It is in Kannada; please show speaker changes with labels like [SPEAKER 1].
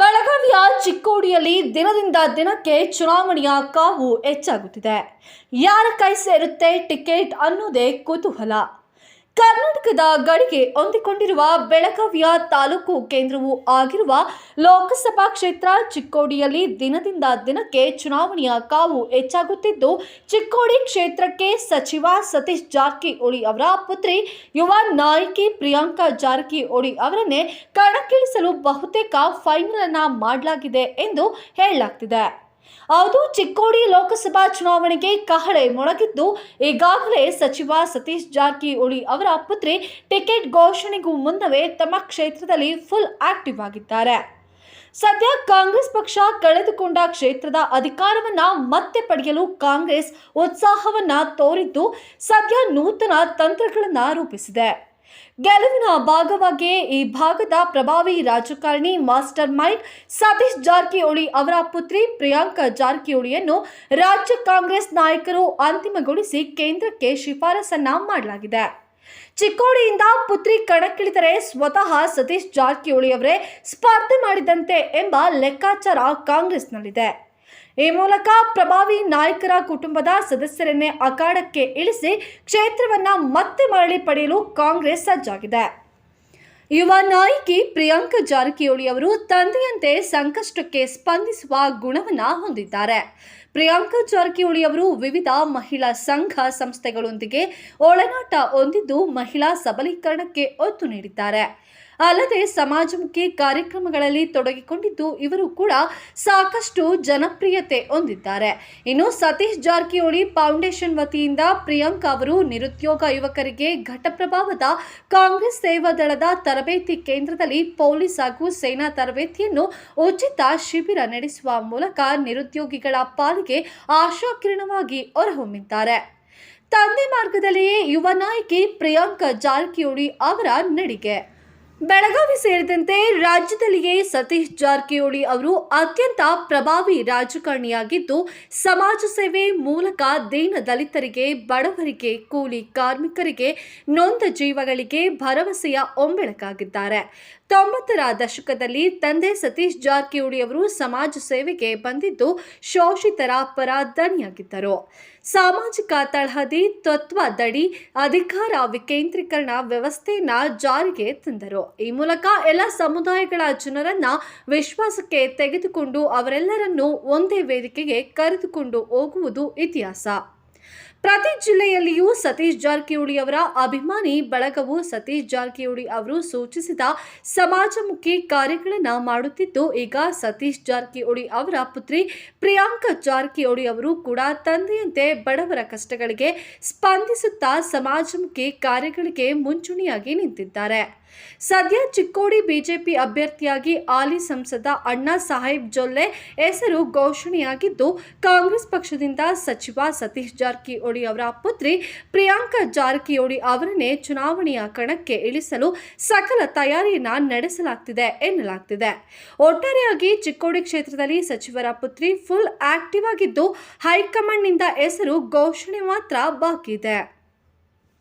[SPEAKER 1] ಬೆಳಗಾವಿಯ ಚಿಕ್ಕೋಡಿಯಲ್ಲಿ ದಿನದಿಂದ ದಿನಕ್ಕೆ ಚುನಾವಣೆಯ ಕಾವು ಹೆಚ್ಚಾಗುತ್ತಿದೆ. ಯಾರ ಕೈ ಸೇರುತ್ತೆ ಟಿಕೆಟ್ ಅನ್ನೋದೇ ಕುತೂಹಲ. ಕರ್ನಾಟಕದ ಗಡಿಗೆ ಹೊಂದಿಕೊಂಡಿರುವ ಬೆಳಗಾವಿಯ ತಾಲೂಕು ಕೇಂದ್ರವೂ ಆಗಿರುವ ಲೋಕಸಭಾ ಕ್ಷೇತ್ರ ಚಿಕ್ಕೋಡಿಯಲ್ಲಿ ದಿನದಿಂದ ದಿನಕ್ಕೆ ಚುನಾವಣೆಯ ಕಾವು ಹೆಚ್ಚಾಗುತ್ತಿದ್ದು, ಚಿಕ್ಕೋಡಿ ಕ್ಷೇತ್ರಕ್ಕೆ ಸಚಿವ ಸತೀಶ್ ಜಾರಕಿಹೊಳಿ ಅವರ ಪುತ್ರಿ ಯುವ ನಾಯಕಿ ಪ್ರಿಯಾಂಕಾ ಜಾರಕಿಹೊಳಿ ಅವರನ್ನೇ ಕಣಕ್ಕಿಳಿಸಲು ಬಹುತೇಕ ಫೈನಲ್ ಅನ್ನ ಮಾಡಲಾಗಿದೆ ಎಂದು ಹೇಳಲಾಗ್ತಿದೆ. ಹೌದು ಚಿಕ್ಕೋಡಿ ಲೋಕಸಭಾ ಚುನಾವಣೆಗೆ ಕಹಳೆ ಮೊಳಗಿದ್ದು, ಈಗಾಗಲೇ ಸಚಿವ ಸತೀಶ್ ಜಾರಕಿಹೊಳಿ ಅವರ ಪುತ್ರಿ ಟಿಕೆಟ್ ಘೋಷಣೆಗೂ ಮುನ್ನವೇ ತಮ್ಮ ಕ್ಷೇತ್ರದಲ್ಲಿ ಫುಲ್ ಆಕ್ಟಿವ್ ಆಗಿದ್ದಾರೆ. ಸದ್ಯ ಕಾಂಗ್ರೆಸ್ ಪಕ್ಷ ಕಳೆದುಕೊಂಡ ಕ್ಷೇತ್ರದ ಅಧಿಕಾರವನ್ನ ಮತ್ತೆ ಪಡೆಯಲು ಕಾಂಗ್ರೆಸ್ ಉತ್ಸಾಹವನ್ನ ತೋರಿದ್ದು, ಸದ್ಯ ನೂತನ ತಂತ್ರಗಳನ್ನ ರೂಪಿಸಿದೆ. ಗೆಲುವಿನ ಭಾಗವಾಗಿಯೇ ಈ ಭಾಗದ ಪ್ರಭಾವಿ ರಾಜಕಾರಣಿ ಮಾಸ್ಟರ್ ಮೈಂಡ್ ಸತೀಶ್ ಜಾರಕಿಹೊಳಿ ಅವರ ಪುತ್ರಿ ಪ್ರಿಯಾಂಕಾ ಜಾರಕಿಹೊಳಿಯನ್ನು ರಾಜ್ಯ ಕಾಂಗ್ರೆಸ್ ನಾಯಕರು ಅಂತಿಮಗೊಳಿಸಿ ಕೇಂದ್ರಕ್ಕೆ ಶಿಫಾರಸನ್ನ ಮಾಡಲಾಗಿದೆ. ಚಿಕ್ಕೋಡಿಯಿಂದ ಪುತ್ರಿ ಕಣಕ್ಕಿಳಿದರೆ ಸ್ವತಃ ಸತೀಶ್ ಜಾರಕಿಹೊಳಿ ಅವರೇ ಸ್ಪರ್ಧೆ ಮಾಡಿದಂತೆ ಎಂಬ ಲೆಕ್ಕಾಚಾರ ಕಾಂಗ್ರೆಸ್ನಲ್ಲಿದೆ. ಈ ಮೂಲಕ ಪ್ರಭಾವಿ ನಾಯಕರ ಕುಟುಂಬದ ಸದಸ್ಯರನ್ನೇ ಅಖಾಡಕ್ಕೆ ಇಳಿಸಿ ಕ್ಷೇತ್ರವನ್ನ ಮತ್ತೆ ಮರಳಿ ಪಡೆಯಲು ಕಾಂಗ್ರೆಸ್ ಸಜ್ಜಾಗಿದೆ. ಯುವ ನಾಯಕಿ ಪ್ರಿಯಾಂಕ ಜಾರಕಿಹೊಳಿ ಅವರು ತಂದೆಯಂತೆ ಸಂಕಷ್ಟಕ್ಕೆ ಸ್ಪಂದಿಸುವ ಗುಣವನ್ನ ಹೊಂದಿದ್ದಾರೆ. ಪ್ರಿಯಾಂಕ ಜಾರಕಿಹೊಳಿ ಅವರು ವಿವಿಧ ಮಹಿಳಾ ಸಂಘ ಸಂಸ್ಥೆಗಳೊಂದಿಗೆ ಒಳನಾಟ ಹೊಂದಿದ್ದು ಮಹಿಳಾ ಸಬಲೀಕರಣಕ್ಕೆ ಒತ್ತು ನೀಡಿದ್ದಾರೆ. ಅಲ್ಲದೆ ಸಮಾಜಮುಖಿ ಕಾರ್ಯಕ್ರಮಗಳಲ್ಲಿ ತೊಡಗಿಕೊಂಡಿದ್ದು ಇವರು ಕೂಡ ಸಾಕಷ್ಟು ಜನಪ್ರಿಯತೆ ಹೊಂದಿದ್ದಾರೆ. ಇನ್ನು ಸತೀಶ್ ಜಾರಕಿಹೊಳಿ ಫೌಂಡೇಶನ್ ವತಿಯಿಂದ ಪ್ರಿಯಾಂಕಾ ಅವರು ನಿರುದ್ಯೋಗ ಯುವಕರಿಗೆ ಘಟಪ್ರಭಾವದ ಕಾಂಗ್ರೆಸ್ ಸೇವಾ ದಳದ ತರಬೇತಿ ಕೇಂದ್ರದಲ್ಲಿ ಪೊಲೀಸ್ ಹಾಗೂ ಸೇನಾ ತರಬೇತಿಯನ್ನು ಉಚಿತ ಶಿಬಿರ ನಡೆಸುವ ಮೂಲಕ ನಿರುದ್ಯೋಗಿಗಳ ಪಾಲಿಗೆ ಆಶಾಕಿರಣವಾಗಿ ಹೊರಹೊಮ್ಮಿದ್ದಾರೆ. ತಂದೆ ಮಾರ್ಗದಲ್ಲಿಯೇ ಯುವ ನಾಯಕಿ ಪ್ರಿಯಾಂಕಾ ಜಾರಕಿಹೊಳಿ ಅವರ ನಡಿಗೆ. ಬೆಳಗಾವಿ ಸೇರಿದಂತೆ ರಾಜ್ಯದಲ್ಲಿಯೇ ಸತೀಶ್ ಜಾರಕಿಹೊಳಿ ಅವರು ಅತ್ಯಂತ ಪ್ರಭಾವಿ ರಾಜಕಾರಣಿಯಾಗಿದ್ದು, ಸಮಾಜ ಸೇವೆ ಮೂಲಕ ದೀನ ದಲಿತರಿಗೆ ಬಡವರಿಗೆ, ಕೂಲಿ ಕಾರ್ಮಿಕರಿಗೆ, ನೊಂದ ಜೀವಗಳಿಗೆ ಭರವಸೆಯ ಒಂಬೆಳಕಾಗಿದ್ದಾರೆ ತೊಂಬತ್ತರ ದಶಕದಲ್ಲಿ ತಂದೆ ಸತೀಶ್ ಜಾರಕಿಹೊಳಿ ಅವರು ಸಮಾಜ ಸೇವೆಗೆ ಬಂದಿದ್ದು, ಶೋಷಿತರ ಪರ ದನಿಯಾಗಿದ್ದರು ಸಾಮಾಜಿಕ ತಳಹದಿ ತತ್ವದಡಿ ಅಧಿಕಾರ ವಿಕೇಂದ್ರೀಕರಣ ವ್ಯವಸ್ಥೆಯನ್ನ ಜಾರಿಗೆ ತಂದರು. ಈ ಮೂಲಕ ಎಲ್ಲ ಸಮುದಾಯಗಳ ಜನರನ್ನ ವಿಶ್ವಾಸಕ್ಕೆ ತೆಗೆದುಕೊಂಡು ಅವರೆಲ್ಲರನ್ನೂ ಒಂದೇ ವೇದಿಕೆಗೆ ಕರೆದುಕೊಂಡು ಹೋಗುವುದು ಇತಿಹಾಸ. ಪ್ರತಿ ಜಿಲ್ಲೆಯಲ್ಲಿಯೂ ಸತೀಶ್ ಜಾರಕಿಹೊಳಿ ಅವರ ಅಭಿಮಾನಿ ಬಳಗವು ಸತೀಶ್ ಜಾರಕಿಹೊಳಿ ಅವರು ಸೂಚಿಸಿದ ಸಮಾಜಮುಖಿ ಕಾರ್ಯಗಳನ್ನು ಮಾಡುತ್ತಿದ್ದು, ಈಗ ಸತೀಶ್ ಜಾರಕಿಹೊಳಿ ಅವರ ಪುತ್ರಿ ಪ್ರಿಯಾಂಕಾ ಜಾರಕಿಹೊಳಿ ಅವರು ಕೂಡ ತಂದೆಯಂತೆ ಬಡವರ ಕಷ್ಟಗಳಿಗೆ ಸ್ಪಂದಿಸುತ್ತಾ ಸಮಾಜಮುಖಿ ಕಾರ್ಯಗಳಿಗೆ ಮುಂಚೂಣಿಯಾಗಿ ನಿಂತಿದ್ದಾರೆ. ಸದ್ಯ ಚಿಕ್ಕೋಡಿ ಬಿಜೆಪಿ ಅಭ್ಯರ್ಥಿಯಾಗಿ ಹಾಲಿ ಸಂಸದ ಅಣ್ಣಾ ಸಾಹೇಬ್ ಜೊಲ್ಲೆ ಹೆಸರು ಘೋಷಣೆಯಾಗಿದ್ದು, ಕಾಂಗ್ರೆಸ್ ಪಕ್ಷದಿಂದ ಸಚಿವ ಸತೀಶ್ ಜಾರಕಿಹೊಳಿ ಅವರ ಪುತ್ರಿ ಪ್ರಿಯಾಂಕಾ ಜಾರಕಿಹೊಳಿ ಅವರನ್ನೇ ಚುನಾವಣೆಯ ಕಣಕ್ಕೆ ಇಳಿಸಲು ಸಕಲ ತಯಾರಿಯನ್ನ ನಡೆಸಲಾಗ್ತಿದೆ ಎನ್ನಲಾಗ್ತಿದೆ. ಒಟ್ಟಾರೆಯಾಗಿ ಚಿಕ್ಕೋಡಿ ಕ್ಷೇತ್ರದಲ್ಲಿ ಸಚಿವರ ಪುತ್ರಿ ಫುಲ್ ಆಕ್ಟಿವ್ ಆಗಿದ್ದು, ಹೈಕಮಾಂಡ್ನಿಂದ ಹೆಸರು ಘೋಷಣೆ ಮಾತ್ರ ಬಾಕಿ ಇದೆ